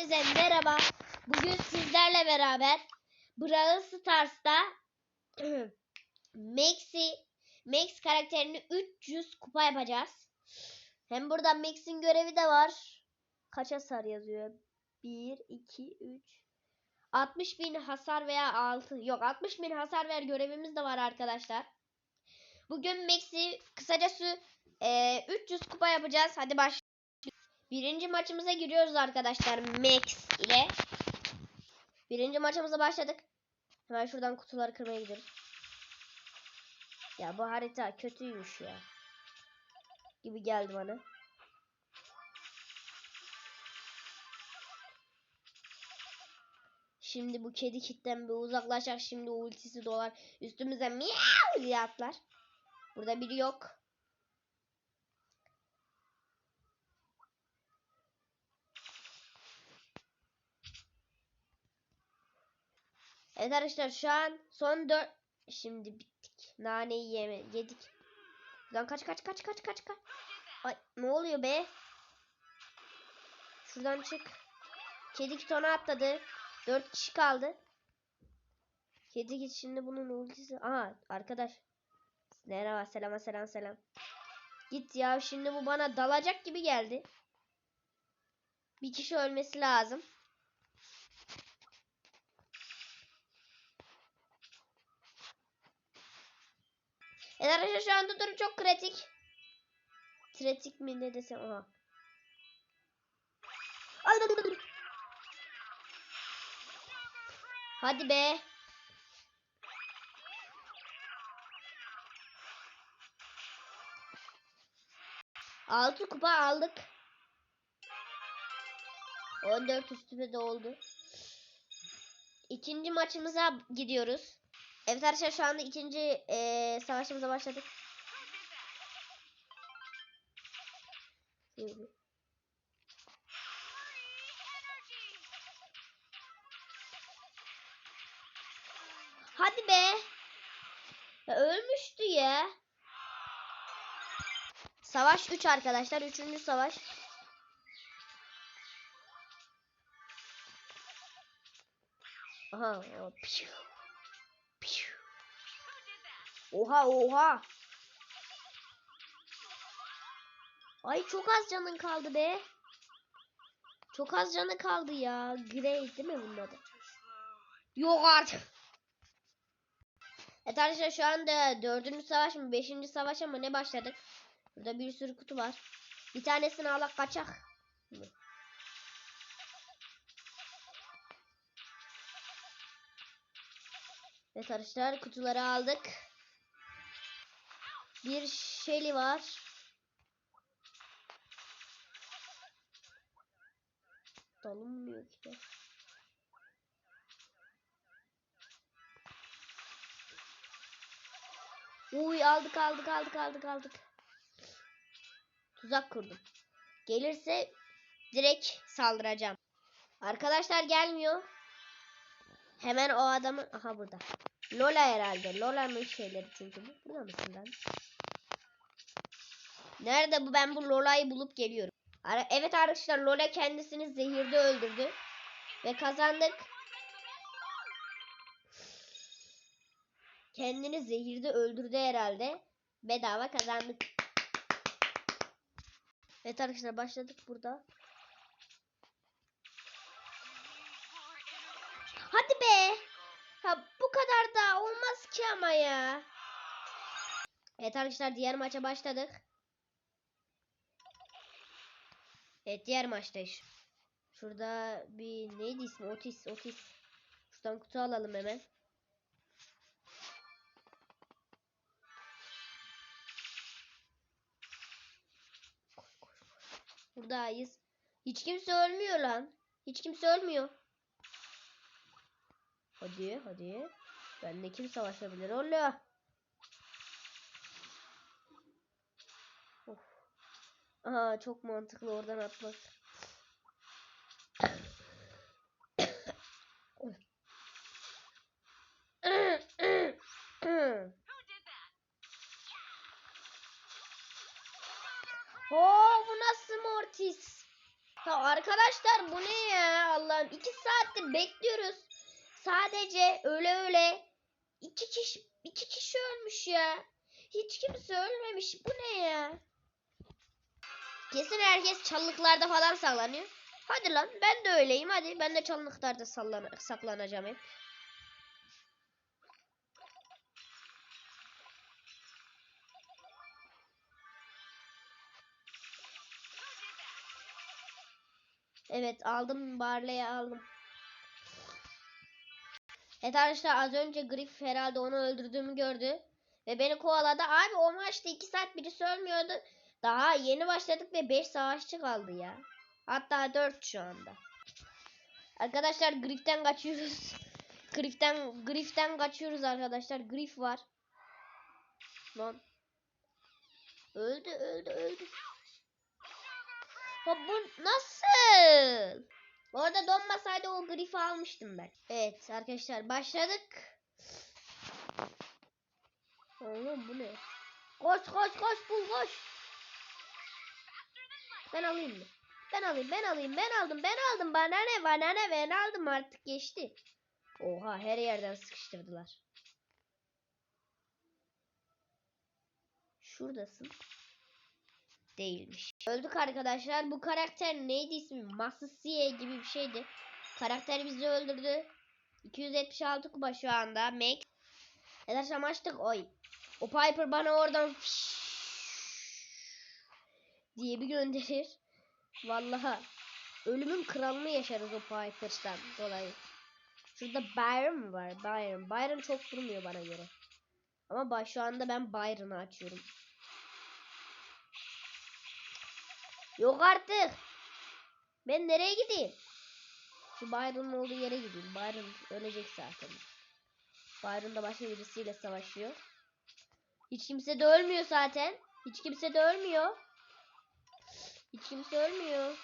Hepinize merhaba. Bugün sizlerle beraber Brawl Stars'ta Max'i Max karakterini 300 kupa yapacağız. Hem burada Max'in görevi de var. Kaç hasar yazıyor? 1, 2, 3. 60 bin hasar veya 6. Yok 60 bin hasar ver görevimiz de var arkadaşlar. Bugün Max'i kısacası e, 300 kupa yapacağız. Hadi baş. Birinci maçımıza giriyoruz arkadaşlar Max ile. Birinci maçımıza başladık. Hemen şuradan kutuları kırmaya gidiyoruz. Ya bu harita kötüymüş ya. Gibi geldi bana. Şimdi bu kedi kitten bir uzaklaşacak. Şimdi ultisi dolar. Üstümüze miyav diye atlar. Burada biri yok. Evet arkadaşlar şu an son 4 şimdi bittik. Naneyi yeme yedik. Lan kaç kaç kaç kaç kaç kaç. Ay ne oluyor be? Şuradan çık. Kedi kitona atladı. 4 kişi kaldı. Kedi git şimdi bunun ultisi. Aha arkadaş. Merhaba selam selam selam. Git ya şimdi bu bana dalacak gibi geldi. Bir kişi ölmesi lazım. Evet şu anda durum çok kritik. Kritik mi ne desem aha. Hadi be. Altı kupa aldık. 14 üstüne de oldu. İkinci maçımıza gidiyoruz. Evet arkadaşlar şu anda ikinci eee, savaşımıza başladık. Hadi be. Ya ölmüştü ya. Savaş 3 arkadaşlar. Üçüncü savaş. Aha. Piu. Oha oha. Ay çok az canın kaldı be. Çok az canı kaldı ya. Grey değil mi bunun adı? Yok artık. Evet arkadaşlar şu anda dördüncü savaş mı beşinci savaşa mı ne başladık? Burada bir sürü kutu var. Bir tanesini alak kaçak. Evet arkadaşlar kutuları aldık. Bir Shelly var. Dalınmıyor ki. Uy aldık aldık aldık aldık aldık. Tuzak kurdum. Gelirse direkt saldıracağım. Arkadaşlar gelmiyor. Hemen o adamı... Aha burada. Lola herhalde. Lola'nın şeyleri çünkü bu. Burada mısın lan? Nerede bu? Ben bu Lola'yı bulup geliyorum. Evet arkadaşlar Lola kendisini zehirde öldürdü. Ve kazandık. Kendini zehirde öldürdü herhalde. Bedava kazandık. Evet arkadaşlar başladık burada. Hadi be. Ha bu kadar da olmaz ki ama ya. Evet arkadaşlar diğer maça başladık. Evet diğer maçtayız. Şurada bir neydi ismi? Otis, Otis. Şuradan kutu alalım hemen. Buradayız. Hiç kimse ölmüyor lan. Hiç kimse ölmüyor. Hadi hadi. Benle kim savaşabilir oğlum? Aha çok mantıklı oradan atmak. Oo bu nasıl Mortis? Ya arkadaşlar bu ne ya? İki saattir bekliyoruz. Sadece öyle öyle iki kişi iki kişi ölmüş ya. Hiç kimse ölmemiş. Bu ne ya? Kesin herkes çalılıklarda falan sallanıyor. Hadi lan ben de öyleyim hadi. Ben de çalılıklarda sallan saklanacağım hep. Evet aldım Barley'i aldım. Evet arkadaşlar az önce Griff herhalde onu öldürdüğümü gördü. Ve beni kovaladı. Abi o maçta 2 saat birisi ölmüyordu. Daha yeni başladık ve 5 savaşçı kaldı ya. Hatta 4 şu anda. Arkadaşlar Griff'ten kaçıyoruz. Griff'ten Griff'ten kaçıyoruz arkadaşlar. Griff var. Lan. Öldü öldü öldü. Ha bu nasıl? Orada donmasaydı o grifi almıştım ben. Evet arkadaşlar başladık. Oğlum bu ne? Koş koş koş bul koş. Ben alayım mı? Ben alayım ben alayım ben aldım ben aldım bana ne bana ne ben aldım artık geçti. Oha her yerden sıkıştırdılar. Şuradasın. Değilmiş. Öldük arkadaşlar. Bu karakter neydi ismi? Masasiye gibi bir şeydi. Karakter bizi öldürdü. 276 kupa şu anda. Max. Arkadaşlar açtık. Oy. O Piper bana oradan diye bir gönderir. Vallahi ölümün kralını yaşarız o Piper'dan dolayı. Şurada Byron var? Byron. Byron çok durmuyor bana göre. Ama şu anda ben Byron'ı açıyorum. Yok artık. Ben nereye gideyim? Şu Byron'un olduğu yere gideyim. Byron ölecek zaten. Byron da başka birisiyle savaşıyor. Hiç kimse de ölmüyor zaten. Hiç kimse de ölmüyor. Hiç kimse ölmüyor.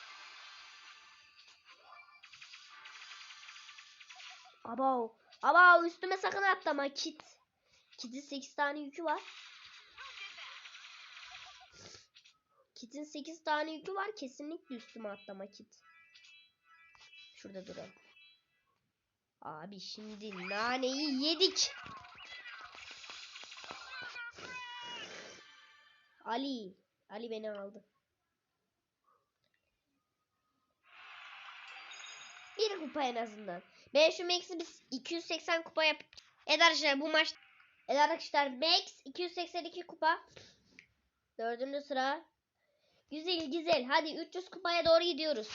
Abav. Abav üstüme sakın atlama kit. Kit'in 8 tane yükü var. Kit'in 8 tane yükü var. Kesinlikle üstüme atlama kit. Şurada duralım. Abi şimdi naneyi yedik. Ali. Ali beni aldı. Bir kupa en azından. Ben şu Max'i biz 280 kupa yap. Evet arkadaşlar bu maç. Evet arkadaşlar Max 282 kupa. Dördüncü sıra. Güzel güzel. Hadi 300 kupaya doğru gidiyoruz.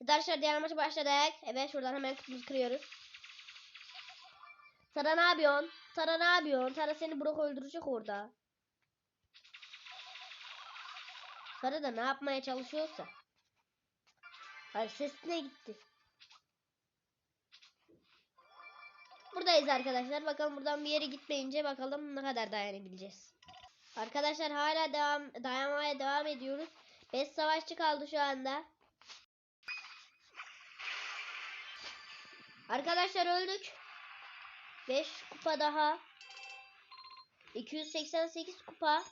Evet arkadaşlar diğer maça başladık. Evet şuradan hemen kutumuzu kırıyoruz. Tara ne yapıyorsun? Tara ne yapıyorsun? Tara seni Brock öldürecek orada. Tara da ne yapmaya çalışıyorsa. Hayır sesine gitti. Buradayız arkadaşlar. Bakalım buradan bir yere gitmeyince bakalım ne kadar dayanabileceğiz. Arkadaşlar hala devam dayanmaya devam ediyoruz. 5 savaşçı kaldı şu anda. Arkadaşlar öldük. 5 kupa daha. 288 kupa.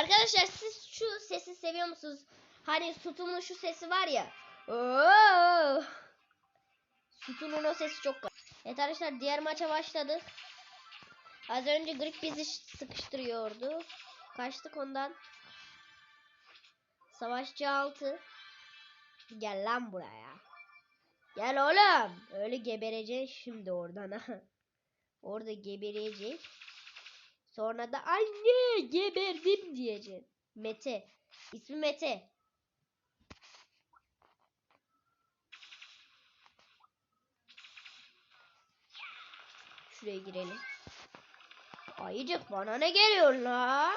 Arkadaşlar siz şu sesi seviyor musunuz? Hani sütunun şu sesi var ya. Oo! Sütunun o sesi çok var. Evet arkadaşlar diğer maça başladık. Az önce Grip bizi sıkıştırıyordu. Kaçtık ondan. Savaşçı 6. Gel lan buraya. Gel oğlum. Öyle gebereceksin şimdi oradan ha. Orada geberecek. Sonra da anne geberdim diyeceksin. Mete. İsmi Mete. Şuraya girelim. Ayıcık bana ne geliyor la?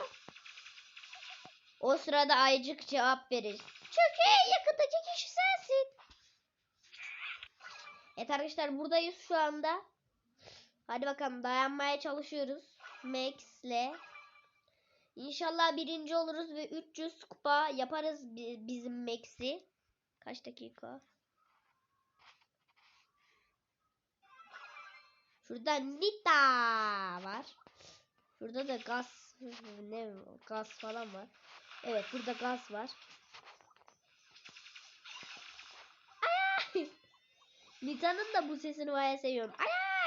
O sırada ayıcık cevap verir. İyi yakındaki kişi sensin. Evet arkadaşlar buradayız şu anda. Hadi bakalım dayanmaya çalışıyoruz. Max'le. İnşallah birinci oluruz ve 300 kupa yaparız bizim Max'i. Kaç dakika? Şurada Nita var. Şurada da gaz ne gaz falan var. Evet burada gaz var. Nita'nın da bu sesini bayağı seviyorum.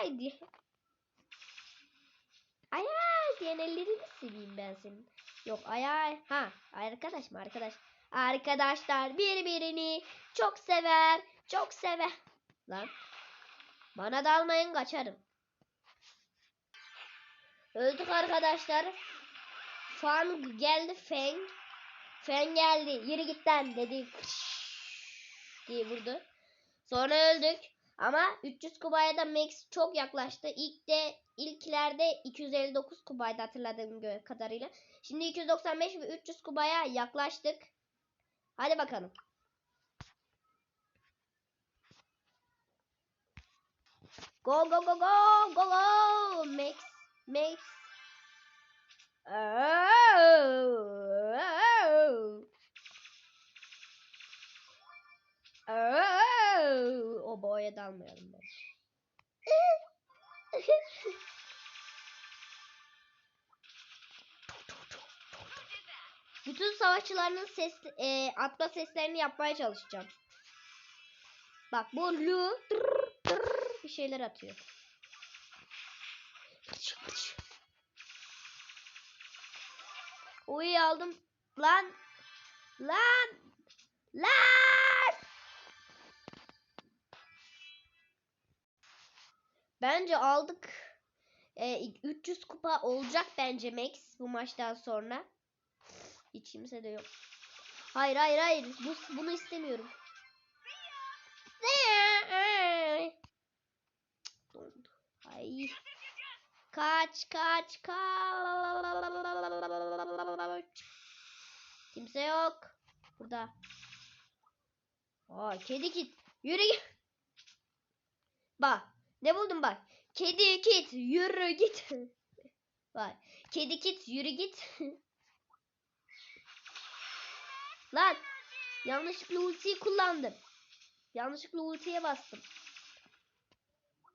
Ay diye. Ay ay diyen ellerini seveyim ben senin. Yok ay ay. Ha arkadaş mı arkadaş? Arkadaşlar birbirini çok sever. Çok sever. Lan. Bana dalmayın kaçarım. Öldük arkadaşlar. Fang geldi Feng. Feng geldi. Yürü git lan dedi. diye vurdu. Sonra öldük. Ama 300 kubaya da Max çok yaklaştı. İlk de ilklerde 259 kubaydı hatırladığım kadarıyla. Şimdi 295 ve 300 kubaya yaklaştık. Hadi bakalım. Go go go go go go Max Max Oh, oh, oh. O boya dalmayalım ben. Bütün savaşçıların ses e, atma seslerini yapmaya çalışacağım. Bak bu Lu bir şeyler atıyor. Uyu aldım. Lan. Lan. Lan. Bence aldık. Ee, 300 kupa olacak bence Max bu maçtan sonra. Hiç kimse de yok. Hayır hayır hayır. Bu, bunu istemiyorum. Ay. Kaç kaç kaç. Kimse yok. Burada. Aa kedi kit. Yürü. Bak. Ne buldum bak. Kedi kit yürü git. bak. Kedi kit yürü git. Lan. Yanlışlıkla ultiyi kullandım. Yanlışlıkla ultiye bastım.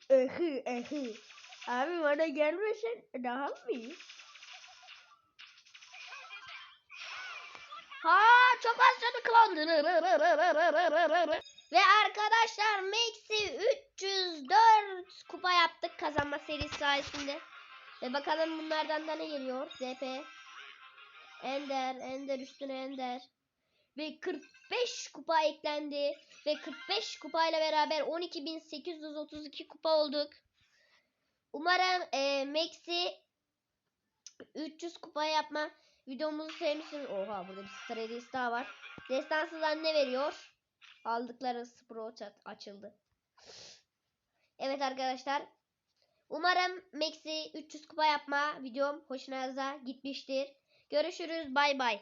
Ehı ehı. Abi bana gelmesen daha mı iyi? Ha çok az canı kaldı. Ve arkadaşlar Max'i 304 kupa yaptık kazanma serisi sayesinde. Ve bakalım bunlardan da ne geliyor? DP. Ender, Ender üstüne Ender. Ve 45 kupa eklendi. Ve 45 kupayla beraber 12.832 kupa olduk. Umarım e, Max'i 300 kupa yapma videomuzu sevmişsiniz. Oha burada bir stratejisi daha var. Destansızlar ne veriyor? Aldıkları sprout açıldı. Evet arkadaşlar. Umarım Max'i 300 kupa yapma videom hoşunuza gitmiştir. Görüşürüz. Bay bay.